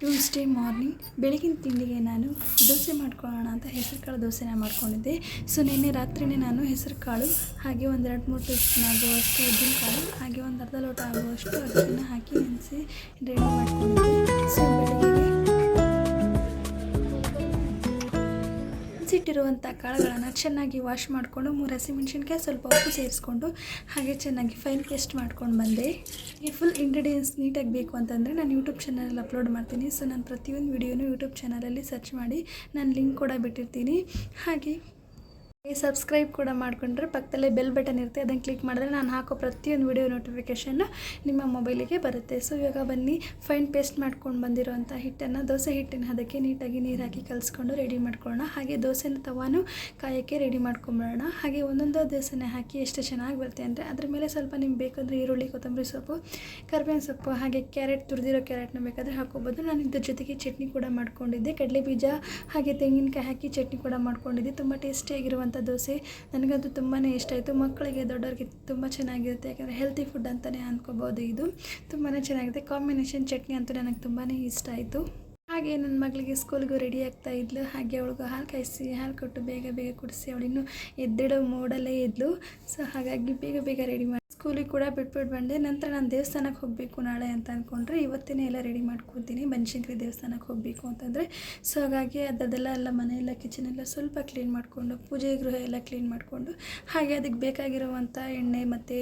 Tuesday morning ಬೆಳಗಿನ ತಿಂಡಿಗೆ ನಾನು ದೋಸೆ ಮಾಡ್ಕೊಳ್ಳೋಣ ಅಂತ ಹೆಸರು ಕಾಳು ದೋಸೆನ ಮಾಡ್ಕೊಂಡಿದ್ದೆ. ಸೊ ನಿನ್ನೆ ರಾತ್ರಿನೇ ನಾನು ಹೆಸರು ಕಾಳು ಹಾಗೆ ಒಂದೆರಡು ಮೂರು ಟೇಸ್ಪೂನ್ ಆಗುವಷ್ಟು ಉದ್ದಿನ ಕಾಳು ಹಾಗೆ ಒಂದು ಅರ್ಧ ಲೋಟ ಆಗುವಷ್ಟು ಅದನ್ನು ಹಾಕಿ ನೆನೆಸಿ ರೆಡಿ ಮಾಡ್ಕೊಂಡಿದ್ದೆ. ಸೊ ಬೆಳಗ್ಗೆ ನೆನೆಸಿಟ್ಟಿರುವಂಥ ಕಾಳುಗಳನ್ನು ಚೆನ್ನಾಗಿ ವಾಶ್ ಮಾಡಿಕೊಂಡು ಮೂರು ಹಸಿಮೆಣ್ಸಿನ್ಕಾಯಿ ಸ್ವಲ್ಪ ಉಪ್ಪು ಸೇರಿಸ್ಕೊಂಡು ಹಾಗೆ ಚೆನ್ನಾಗಿ ಫೈನ್ ಪೇಸ್ಟ್ ಮಾಡ್ಕೊಂಡು ಬಂದೆ. ಈ ಫುಲ್ ಇಂಗ್ರೀಡಿಯೆಂಟ್ಸ್ ನೀಟಾಗಿ ಬೇಕು ಅಂತಂದರೆ ನಾನು ಯೂಟ್ಯೂಬ್ ಚಾನಲಲ್ಲಿ ಅಪ್ಲೋಡ್ ಮಾಡ್ತೀನಿ. ಸೊ ನಾನು ಪ್ರತಿಯೊಂದು ವೀಡಿಯೋನು ಯೂಟ್ಯೂಬ್ ಚಾನಲಲ್ಲಿ ಸರ್ಚ್ ಮಾಡಿ, ನಾನು ಲಿಂಕ್ ಕೂಡ ಬಿಟ್ಟಿರ್ತೀನಿ. ಹಾಗೆ ಸಬ್ಸ್ಕ್ರೈಬ್ ಕೂಡ ಮಾಡಿಕೊಂಡ್ರೆ ಪಕ್ಕದಲ್ಲೇ ಬೆಲ್ ಬಟನ್ ಇರುತ್ತೆ, ಅದನ್ನು ಕ್ಲಿಕ್ ಮಾಡಿದ್ರೆ ನಾನು ಹಾಕೋ ಪ್ರತಿಯೊಂದು ವಿಡಿಯೋ ನೋಟಿಫಿಕೇಷನ್ ನಿಮ್ಮ ಮೊಬೈಲಿಗೆ ಬರುತ್ತೆ. ಸೊ ಇವಾಗ ಬನ್ನಿ ಫೈನ್ ಪೇಸ್ಟ್ ಮಾಡ್ಕೊಂಡು ಬಂದಿರೋಂಥ ಹಿಟ್ಟನ್ನು, ದೋಸೆ ಹಿಟ್ಟಿನ ಅದಕ್ಕೆ ನೀಟಾಗಿ ನೀರು ಹಾಕಿ ಕಲಿಸ್ಕೊಂಡು ರೆಡಿ ಮಾಡ್ಕೊಳ್ಳೋಣ. ಹಾಗೆ ದೋಸೆನ ತವಾನು ಕಾಯೋಕ್ಕೆ ರೆಡಿ ಮಾಡ್ಕೊಂಬಿಡೋಣ ಹಾಗೆ ಒಂದೊಂದು ದೋಸೆನೇ ಹಾಕಿ ಎಷ್ಟು ಚೆನ್ನಾಗಿ ಬರುತ್ತೆ ಅಂದರೆ ಅದ್ರ ಮೇಲೆ ಸ್ವಲ್ಪ ನಿಮ್ಗೆ ಬೇಕಂದರೆ ಈರುಳ್ಳಿ, ಕೊತ್ತಂಬರಿ ಸೊಪ್ಪು, ಕರಿಬೇವಿನ ಸೊಪ್ಪು, ಹಾಗೆ ಕ್ಯಾರೆಟ್, ತುರಿದಿರೋ ಕ್ಯಾರೆಟ್ನ ಬೇಕಾದರೆ ಹಾಕೋಬೋದು ನಾನು ಇದ್ರ ಜೊತೆಗೆ ಚಟ್ನಿ ಕೂಡ ಮಾಡ್ಕೊಂಡಿದ್ದೆ. ಕಡಲೆ ಬೀಜ ಹಾಗೆ ತೆಂಗಿನಕಾಯಿ ಹಾಕಿ ಚಟ್ನಿ ಕೂಡ ಮಾಡ್ಕೊಂಡಿದ್ದೆ. ತುಂಬ ಟೇಸ್ಟಿಯಾಗಿರುವಂಥ ದೋಸೆ. ನನಗಂತೂ ತುಂಬಾ ಇಷ್ಟ ಆಯಿತು. ಮಕ್ಕಳಿಗೆ ದೊಡ್ಡವ್ರಿಗೆ ತುಂಬ ಚೆನ್ನಾಗಿರುತ್ತೆ. ಯಾಕಂದರೆ ಹೆಲ್ತಿ ಫುಡ್ ಅಂತಲೇ ಅಂದ್ಕೋಬೋದು ಇದು. ತುಂಬಾ ಚೆನ್ನಾಗಿದೆ. ಕಾಂಬಿನೇಷನ್ ಚಟ್ನಿ ಅಂತೂ ನನಗೆ ತುಂಬಾ ಇಷ್ಟ ಆಯಿತು. ಹಾಗೆ ನನ್ನ ಮಗಳಿಗೆ ಸ್ಕೂಲ್ಗೂ ರೆಡಿ ಆಗ್ತಾ ಇದ್ಲು. ಹಾಗೆ ಅವಳಿಗೂ ಹಾಲು ಕಾಯಿಸಿ, ಹಾಲು ಕೊಟ್ಟು ಬೇಗ ಬೇಗ ಕುಡಿಸಿ, ಅವಳಿನ್ನೂ ಎದ್ದಿಡೋ ಮೋಡಲ್ಲೇ ಇದ್ಲು. ಸೊ ಹಾಗಾಗಿ ಬೇಗ ಬೇಗ ರೆಡಿ ಮಾಡಿ ಸ್ಕೂಲಿಗೆ ಕೂಡ ಬಿಟ್ಬಿಟ್ಟು ಬಂದೆ. ನಂತರ ನಾನು ದೇವಸ್ಥಾನಕ್ಕೆ ಹೋಗಬೇಕು ನಾಳೆ ಅಂತ ಅಂದ್ಕೊಂಡ್ರೆ ಇವತ್ತೇ ಎಲ್ಲ ರೆಡಿ ಮಾಡ್ಕೊತೀನಿ ಬನಶಂಕರಿ ದೇವಸ್ಥಾನಕ್ಕೆ ಹೋಗಬೇಕು ಅಂತಂದರೆ. ಸೊ ಹಾಗಾಗಿ ಅದೆಲ್ಲ ಎಲ್ಲ ಮನೆಯೆಲ್ಲ ಕಿಚನ್ ಎಲ್ಲ ಸ್ವಲ್ಪ ಕ್ಲೀನ್ ಮಾಡಿಕೊಂಡು, ಪೂಜೆ ಗೃಹ ಎಲ್ಲ ಕ್ಲೀನ್ ಮಾಡಿಕೊಂಡು, ಹಾಗೆ ಅದಕ್ಕೆ ಬೇಕಾಗಿರುವಂಥ ಎಣ್ಣೆ ಮತ್ತು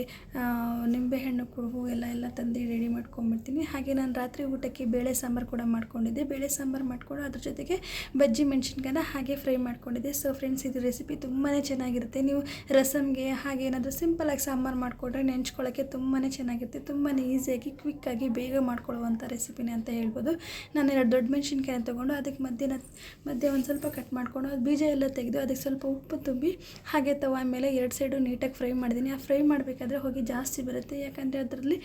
ನಿಂಬೆಹಣ್ಣು ಹೂವು ಎಲ್ಲ ಎಲ್ಲ ತಂದು ರೆಡಿ ಮಾಡ್ಕೊಂಬಿಡ್ತೀನಿ. ಹಾಗೆ ನಾನು ರಾತ್ರಿ ಊಟಕ್ಕೆ ಬೇಳೆ ಸಾಂಬಾರು ಕೂಡ ಮಾಡ್ಕೊಂಡಿದ್ದೆ. ಬೇಳೆ ಸಾಂಬಾರು ಮಾಡಿಕೊಂಡು ಅದ್ರ ಜೊತೆಗೆ ಬಜ್ಜಿ ಮೆಣಸಿನ್ಕಾಯನ್ನ ಹಾಗೆ ಫ್ರೈ ಮಾಡ್ಕೊಂಡಿದ್ದೆ. ಸೊ ಫ್ರೆಂಡ್ಸ್ ಇದು ರೆಸಿಪಿ ತುಂಬಾ ಚೆನ್ನಾಗಿರುತ್ತೆ. ನೀವು ರಸಮ್ಗೆ ಹಾಗೆ ಏನಾದರೂ ಸಿಂಪಲಾಗಿ ಸಾಂಬಾರು ಮಾಡಿಕೊಂಡ್ರೆ ನೆಂಚ್ಕೊಳ್ಳೋಕ್ಕೆ ತುಂಬಾ ಚೆನ್ನಾಗಿರುತ್ತೆ ತುಂಬಾ ಈಸಿಯಾಗಿ ಕ್ವಿಕ್ಕಾಗಿ ಬೇಗ ಮಾಡ್ಕೊಳ್ಳುವಂಥ ರೆಸಿಪಿನೇ ಅಂತ ಹೇಳ್ಬೋದು. ನಾನು ಎರಡು ದೊಡ್ಡ ಮೆಣಸಿನ್ಕಾಯಿ ತೊಗೊಂಡು ಅದಕ್ಕೆ ಮಧ್ಯಾಹ್ನ ಮಧ್ಯೆ ಒಂದು ಸ್ವಲ್ಪ ಕಟ್ ಮಾಡಿಕೊಂಡು ಅದು ಬೀಜ ಎಲ್ಲ ತೆಗೆದು ಅದಕ್ಕೆ ಸ್ವಲ್ಪ ಉಪ್ಪು ತುಂಬಿ, ಹಾಗೆ ತವ ಮೇಲೆ ಎರಡು ಸೈಡು ನೀಟಾಗಿ ಫ್ರೈ ಮಾಡಿದ್ದೀನಿ ಆ ಫ್ರೈ ಮಾಡಬೇಕಾದ್ರೆ ಹೋಗಿ ಜಾಸ್ತಿ ಬರುತ್ತೆ, ಯಾಕಂದರೆ ಅದರಲ್ಲಿ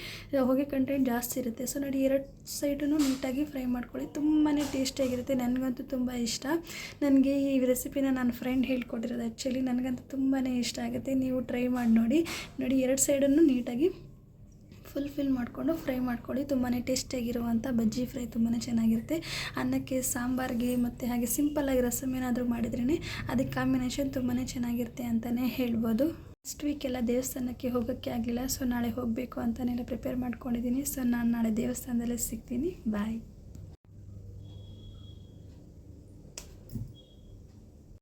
ಹೊಗೆ ಕಂಟೆಂಟ್ ಜಾಸ್ತಿ ಇರುತ್ತೆ. ಸೊ ನೋಡಿ ಎರಡು ಸೈಡೂ ನೀಟಾಗಿ ಫ್ರೈ ಮಾಡ್ಕೊಳ್ಳಿ. ತುಂಬಾ ಟೇಸ್ಟಿಯಾಗಿರುತ್ತೆ ನನಗಂತೂ ತುಂಬ ಇಷ್ಟ. ನನಗೆ ಈ ರೆಸಿಪಿನ ನನ್ನ ಫ್ರೆಂಡ್ ಹೇಳ್ಕೊಟ್ಟಿರೋದು. ಆ್ಯಕ್ಚುಲಿ ನನಗಂತೂ ತುಂಬಾ ಇಷ್ಟ ಆಗುತ್ತೆ. ನೀವು ಟ್ರೈ ಮಾಡಿ ನೋಡಿ. ನೋಡಿ, ಎರಡು ಸೈಡನ್ನು ನೀಟಾಗಿ ಫುಲ್ ಫಿಲ್ ಮಾಡಿಕೊಂಡು ಫ್ರೈ ಮಾಡ್ಕೊಳ್ಳಿ. ತುಂಬಾ ಟೇಸ್ಟಿಯಾಗಿರುವಂಥ ಬಜ್ಜಿ ಫ್ರೈ ತುಂಬಾ ಚೆನ್ನಾಗಿರುತ್ತೆ. ಅನ್ನಕ್ಕೆ ಸಾಂಬಾರಿಗೆ ಮತ್ತು ಹಾಗೆ ಸಿಂಪಲ್ಲಾಗಿ ರಸಮ್ ಏನಾದರೂ ಮಾಡಿದ್ರೇ ಅದಕ್ಕೆ ಕಾಂಬಿನೇಷನ್ ತುಂಬಾ ಚೆನ್ನಾಗಿರುತ್ತೆ ಅಂತಲೇ ಹೇಳ್ಬೋದು. ನೆಕ್ಸ್ಟ್ ವೀಕ್ ಎಲ್ಲ ದೇವಸ್ಥಾನಕ್ಕೆ ಹೋಗೋಕ್ಕೆ ಆಗಲಿಲ್ಲ ಸೊ ನಾಳೆ ಹೋಗಬೇಕು ಅಂತಲೇ ಪ್ರಿಪೇರ್ ಮಾಡ್ಕೊಂಡಿದ್ದೀನಿ. ಸೊ ನಾನು ನಾಳೆ ದೇವಸ್ಥಾನದಲ್ಲೇ ಸಿಗ್ತೀನಿ. ಬಾಯ್